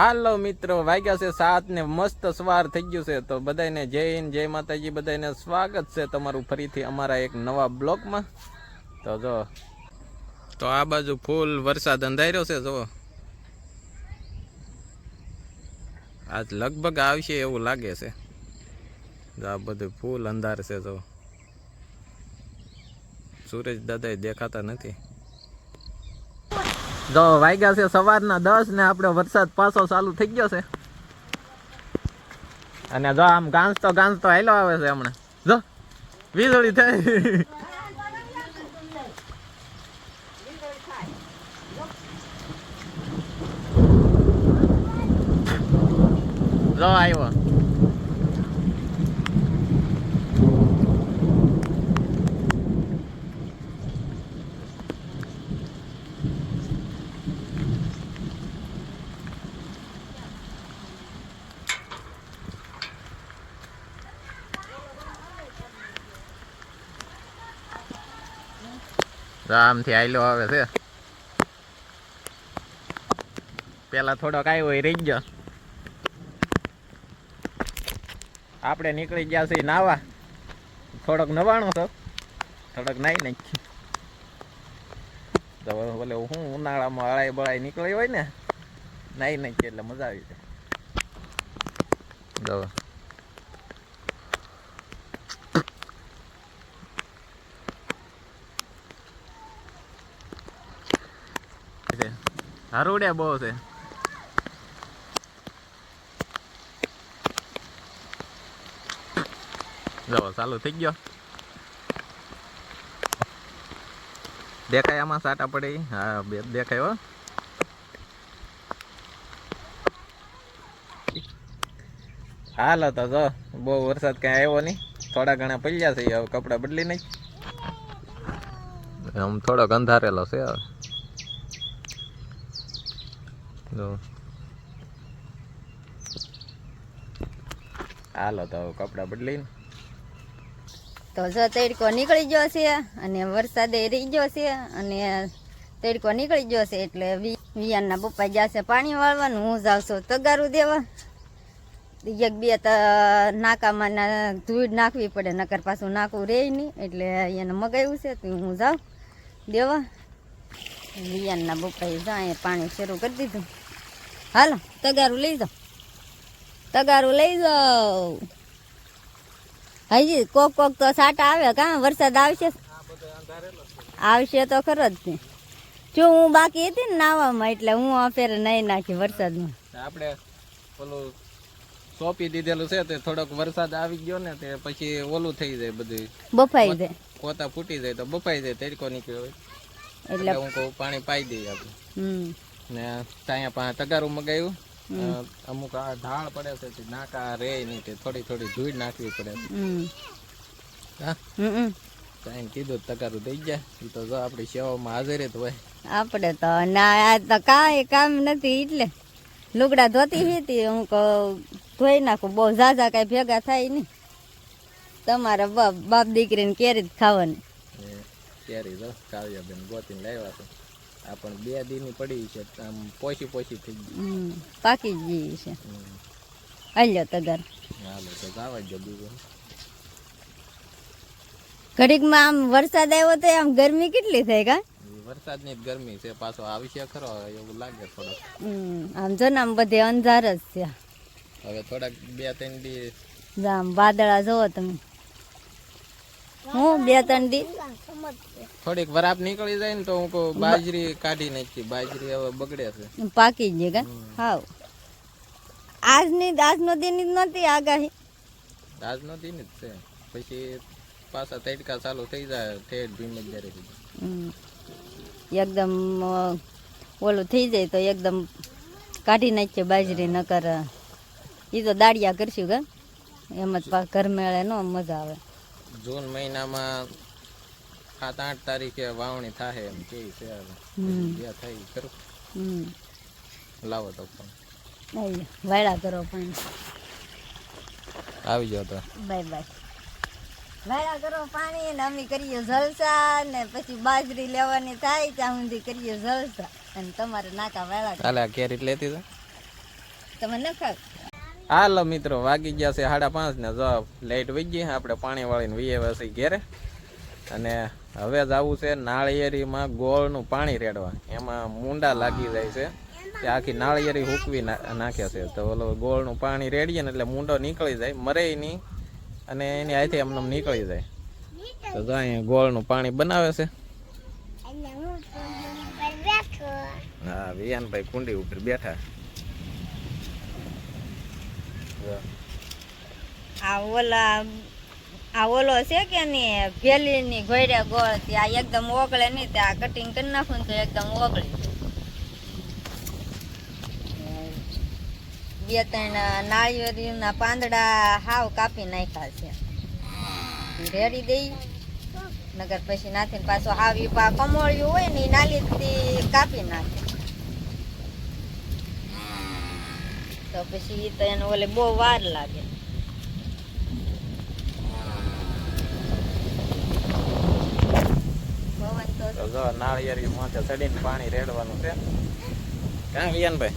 હાલો મિત્રો, વાગ્યા છે સાત ને મસ્ત સવાર થઈ ગયું છે. તો બધાને જય હિન્દ, જય માતાજી બધાને સ્વાગત છે તમારું ફરીથી અમારા એક નવા બ્લોકમાં તો જો, તો આ બાજુ ફૂલ વરસાદ અંધાર્યો છે જો આજ લગભગ આવશે એવું લાગે છે. આ બધું ફૂલ અંધાર છે જો સૂરજ દાદા દેખાતા નથી. જો વાગ્યા છે સવારના દસ ને આપણે વરસાદ પાછો ચાલુ થઈ ગયો છે. અને જો આમ ગાંસતો ગાંસતો હાલો આવે છે હમણાં. જો, વીજળી થઈ. જો આવ્યો. આમથી આયલો આવે છે. પેલા થોડોક આવ્યો એ રહી ગયો આપણે નીકળી ગયા છીએ નાવા. થોડોક નવાણો તો થોડોક નાઈ નાખી તો ભલે હું ઉનાળામાં અળાઈ બળાઈ નીકળી હોય ને, નાઈ નાખી એટલે મજા આવી જાય જો હરોડ્યા બહુ છે. જો, ચાલુ થઈ ગયો. દેખાય આમાં સાટા પડે હા, બે દેખાય હો. હાલો તો જો. બહુ વરસાદ કઈ આવ્યો નહીં. થોડા ઘણા પડ્યા છે, હવે કપડા બદલી નહીં આમ થોડોક અંધારેલો છે, હવે. જો હાલો તો કપડા બદલીને. તો જો તડકો નીકળી ગયો છે અને વરસાદે રહી ગયો છે અને તડકો નીકળી ગયો છે એટલે વિયાનના પપ્પા જશે પાણી વાળવાનું, હું જાઉં છું તગારું દેવા. એક, બે નાકામાં ધૂળ નાખવી પડે, નકર પાછું નાખવું રહે નહીં એટલે એને મગાવ્યું છે તો હું જાઉં દેવા. વિયાનના પપ્પાએ જાય પાણી શરૂ કરી દીધું. હાલો તગારું લઈ જાઓ. તગારું લઈ જાઓ. હજી કોક કોક તો સાટા આવે કાં વરસાદ આવશે? આવશે તો ખરો જ ને. જો હું બાકી હતી ને નાવામાં એટલે હું આ ફેર નહીં નાખી વરસાદમાં. આપણે પેલું સોંપી દીધેલું છે તે થોડોક વરસાદ આવી ગયો ને તે પછી ઓલું થઈ જાય બધું બફાઈ જાય. કોતા ફૂટી જાય તો બફાઈ જાય તરીકો નીકળ્યો હોય. એટલે હું કહું પાણી પાઈ દઈએ આપણે. હમ. ને ત્યાં પાસે તગારું મગાવ્યું. અમુક આ ઢાળ પડે છે નાકા રે નહીં તે થોડી થોડી ધૂળ નાખવી પડે કઈ હા? હમ કીધું તગારું દઈ જાય એ તો જો આપણી સેવામાં હાજર જ હોય. આપણે તો ના આ તો કાંઈ કામ નથી એટલે. લુગડા ધોતી હતી હું કહું ધોઈ નાખું. બહુ ઝાઝા કાંઈ ભેગા થાય નહીં. તમારા બાપ બાપ દીકરીને કેરી જ ખાવાની. કેરી જો કાવ્યાબેન ગોતીને લાવ્યા તો આ પણ બે દીની પડી છે આમ પોચી પોચી થઈ ગઈ. પાકી ગઈ છે. હાલ્યો તગાર હાલો તો ગાવા જ બીજું ઘડીકમાં આમ વરસાદ આવ્યો તો આમ ગરમી કેટલી થઈ કા વરસાદ વરસાદની ગરમી છે પાછો આવશે ખરો એવું લાગે થોડો આમ જો ને આમ બધે અંધાર જ છે. હવે થોડાક બે ત્રણ દી આમ વાદળા જોવો તમે. હું બે ત્રણ દી. થોડીક વરાપ નીકળી જાય ને તો હું કહું બાજરી કાઢી નાખી બાજરી હવે બગડે છે. પાકી જ કા? હાવ. આજની આજનો દિન જ નથી આગાહી. આજનો દિન જ છે. પછી પાછા તડકા ચાલુ થઈ જાય ઠેઠ ભીમ જ્યારે હમ. એકદમ ઓલું થઈ જાય તો એકદમ કાઢી નાખીએ બાજરી નકર એ તો દાળિયા કરશું કે? એમ જ ઘર મેળે નો મજા આવે. જૂન મહિનામાં સાત આઠ તારીખે વાવણી થાય એમ કે છે જે થાય કરું લાવો તો પણ વાયડા કરો પણ. આવી જાવ તો. Bye bye. વાયડા કરો પાણી ને અમે કરીએ જલસા ને પછી બાજરી લેવાની થાય ત્યાં સુધી કરીએ જલસા. અને તમારે નાકા વાયડા કાલે કેરી લેતી તમે ન ખાવ? હાલો મિત્રો વાગી ગયા છે સાડા પાંચ ને જો લાઈટ વહી ગઈ આપણે પાણી વાળીને વીએ વસી ઘેરે. અને હવે જવું છે નાળિયેરીમાં ગોળનું પાણી રેડવા. એમાં મુંડા લાગી જાય છે. તે આખી નાળિયેરી હૂકવી ના- નાખે છે. તો ઓલો ગોળનું પાણી રેડીએ ને એટલે મુંડો નીકળી જાય મરે નહીં. અને એની આથી એમને નીકળી જાય. તો જો અહીંયા ગોળનું પાણી બનાવે છે. હા વિયાનભાઈ કુંડી ઉપર બેઠા. જો. આ ઓલા, આ ઓલો છે કે નહીં, ભેલીની ઘોડે ગોળ ત્યાં એકદમ ઓગળે નહીં ત્યાં કટિંગ કરી નાખું તો એકદમ ઓગળે. બે ત્રણ નાળિયેરીના પાંદડા હાવ કાપી નાખ્યા છે. રેડી દઈ. નગર પછી નાથી પાછો હાવ પા કમોળ્યું હોય ને નાલી કાપી નાખે. તો પછી તો એને ઓલે બહુ વાર લાગે. જો નાળિયેરી માથે ચડીને પાણી રેડવાનું છે. કાં વિયાનભાઈ?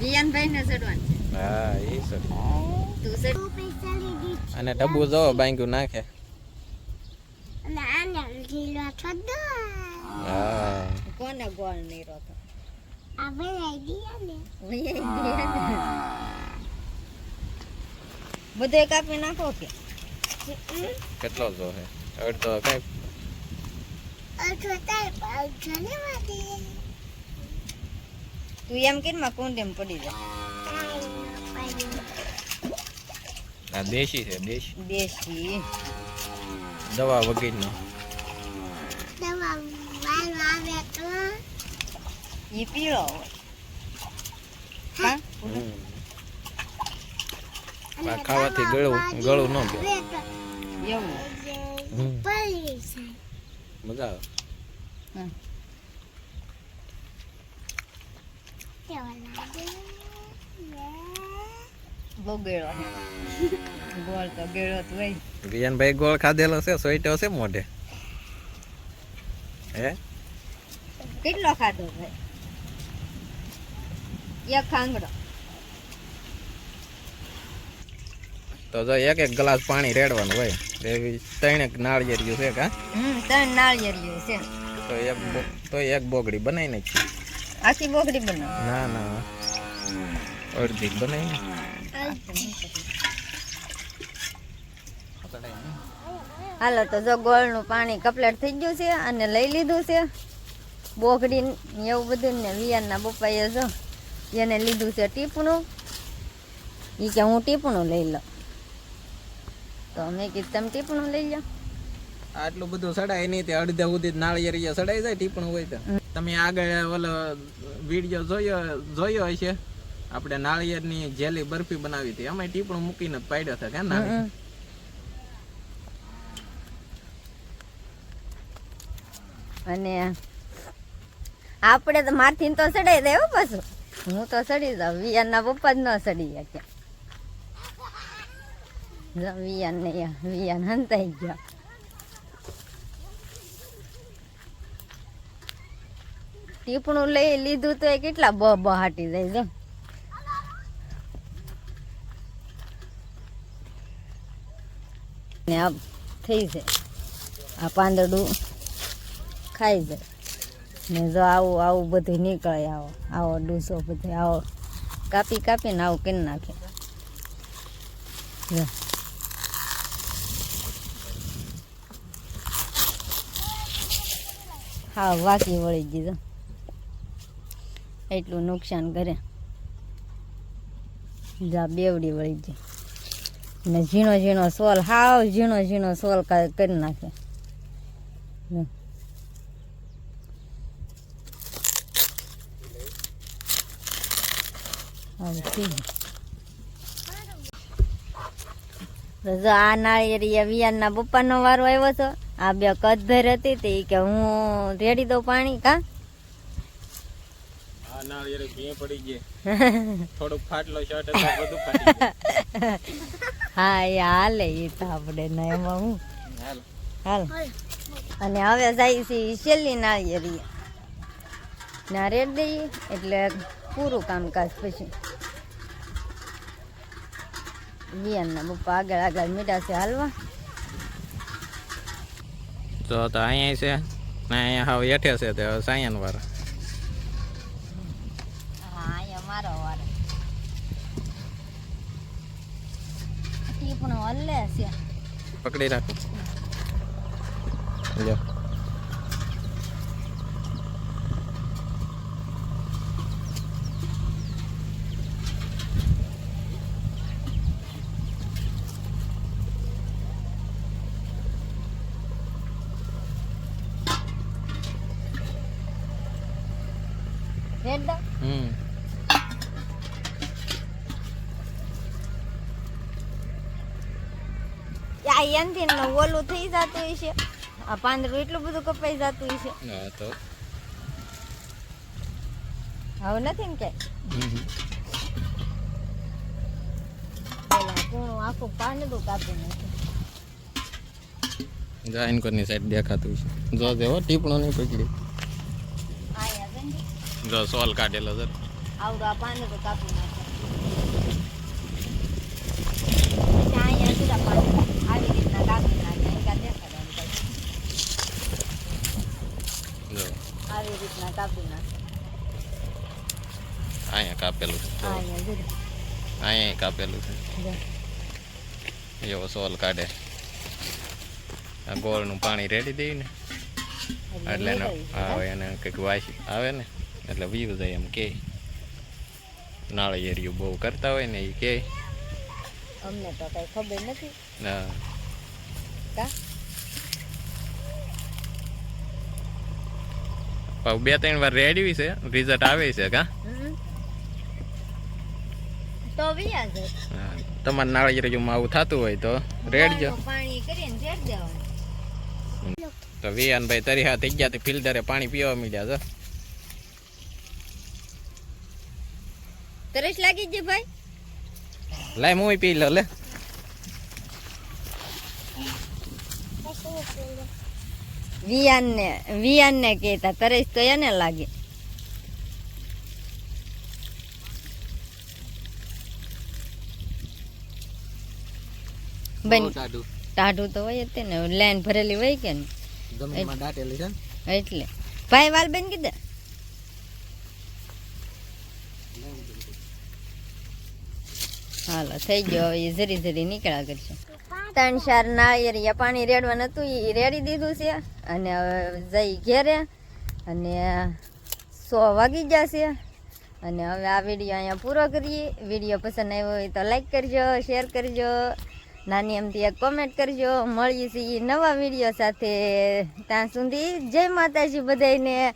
વિયાનભાઈ ને ચડવાનું છે. હા એ સડી અને ડબ્બુ જો બાંગ્યું નાખે. કોને ગોળ નહીં રોતો બધે કાપી નાખો કે કેટલો જો હે? અડધો કઈ તું એમ કે માં કુંડીમાં પડી જાય આ દેશી છે દેશી. દેશી. દવા વગરનો. ઈ પીળો હોય હા આ ખાવાથી ગળું ગળું ન ગયું એવું મજા આવે હમ. બહુ ગેળો છે ગોળ તો ગેળો જ હોય વિયાનભાઈ ગોળ ખાધેલો છે સોઈટો છે મોઢે હે કેટલો ખાધો ભાઈ એક ખાંગડો તો જો એક એક ગ્લાસ પાણી રેડવાનું હોય. એવી ત્રણેક નાળિયેરિયું છે કા? હમ ત્રણ નાળિયેરિયું છે. તો એક બો- તો એક બોગડી બનાવી નાખી આખી બોકડી બનાવ. ના ના. અડધી બનાવી હાલો તો જો ગોળનું પાણી કપલેટ થઈ ગયું છે અને લઈ લીધું છે. બોકડી ને એવું બધું ને વિયાના પપ્પાએ જો એને લીધું છે ટીપણું. એ કે હું ટીપણું લઈ લઉં. તો અમે કીધું તમે ટીપણું લઈ લો આટલું બધું સડાય નહીં તે અડધા સુધી નાળિયેરિયા સડાઈ જાય ટીપણું હોય તો. તમે આગળ ઓલો વીડિયો જોયો જોયો હશે? આપણે નાળિયેરની જેલી બરફી બનાવી હતી. અમે ટીપણું મૂકીને પાડ્યો હતો કે ના અને આપણે તો મારથી તો સડાઈ દે હો પાછું. હું તો સડી જાઉં. વિયાનના પપ્પા જ ન સડી ગયા વિયાન ને વિયાન હંતાઈ ગયા. ટીપણું લઈ લીધું તો એ કેટલા બ બ હાટી જાય જો ને આ થઈ જાય. આ પાંદડું ખાઈ જાય. ને જો આવું આવું બધું નીકળે આવો આવો ડૂસો બધે, આવો. કાપી, કાપીને આવું કરી નાખે. હા, વાસી વળી દીધો એટલું નુકસાન કરે. જા, બેવડી વળી ગઈ. ને ઝીણો ઝીણો સોલ, હાવ ઝીણો ઝીણો સોલ કરી નાખે લે. આવું થઈ ગયું. તો જો આ નાળિયેરી વિયાનના પપ્પાનો વારો આવ્યો હતો આ બે કદભર હતી તે કે હું રેડી દઉં પાણી કા? હા એ હાલે એ તો આપણે ને એમાં હું. હાલ. અને હવે જાય છે છેલ્લી નાળિયેરી ના રેડી એટલે પૂરું કામકાજ પછી. વિયાનના પપ્પા આગળ આગળ મીઠા છે હાલવા. તો તો અહીંયા છે ને અહીંયા હાવ હેઠે છે તે સાયન વાળા. મારો વારો. પણ હલ્લે છે. પકડી રાખો. લ્યો. રેડ દો હમ. આ ને ઓલું થઈ જતું હશે. આ પાંદડું એટલું બધું કપાઈ જતું હશે. હા તો. હવે નથી ને કે કૂણું આખું પાંદડું કાપી નાખ્યું. જાઈન કોની સાઈડ દેખાતું છે જો દેવો ટીપણો નહીં પકડી. જો સોલ કાઢેલો છે. આવડું આ અહીંયા કાપી કાપેલું છે. અહીંયા કાપેલું છે. એવો સોલ કાઢે. આ ગોળનું પાણી રેડી દઈ ને એટલે હા એને કંઈક વાસી આવે ને. એટલે વીવ જાય એમ કે નાળિયેરિયું બહુ કરતા હોય ને એ કે. અમને તો કઈ ખબર નથી. હા બે ત્રણ વાર રેડવી છે રિઝલ્ટ આવે છે કા. તો વ્યા છે હા. તમારે નાળિયેરિયુંમાં આવું થતું હોય તો રેડજો પાણી કરીને રેડ દેવાનું. તો વિયાનભાઈ તરીહા થઈ ગયા તે ફિલ્ટરે પાણી પીવા મીડ્યા છે. તરસ લાગી છે ભાઈ. લાય હું પી લો લે. વિયાન ને વિયાન ને કહેતા તરસ તો એને લાગે. બેન. ટાઢું. તો હોય જ ને લાઈન ભરેલી હોય કે ને? એટલે. ભાઈ વાલ બેન કીધા? હાલો થઈ ગયો. હવે એ ઝરી ઝરી નીકળ્યા કરશે. ત્રણ ચાર નાળિયેરિયા પાણી રેડવાનું હતું એ રેડી દીધું છે. અને હવે જઈ ઘેરે. અને સો વાગી જશે અને હવે આ વીડિયો અહીંયા પૂરો કરીએ. વીડિયો પસંદ આવ્યો હોય તો લાઈક કરજો શેર કરજો. નાની એમથી એક કોમેન્ટ કરજો. મળીએ છીએ નવા વીડિયો સાથે. ત્યાં સુધી જય માતાજી બધાને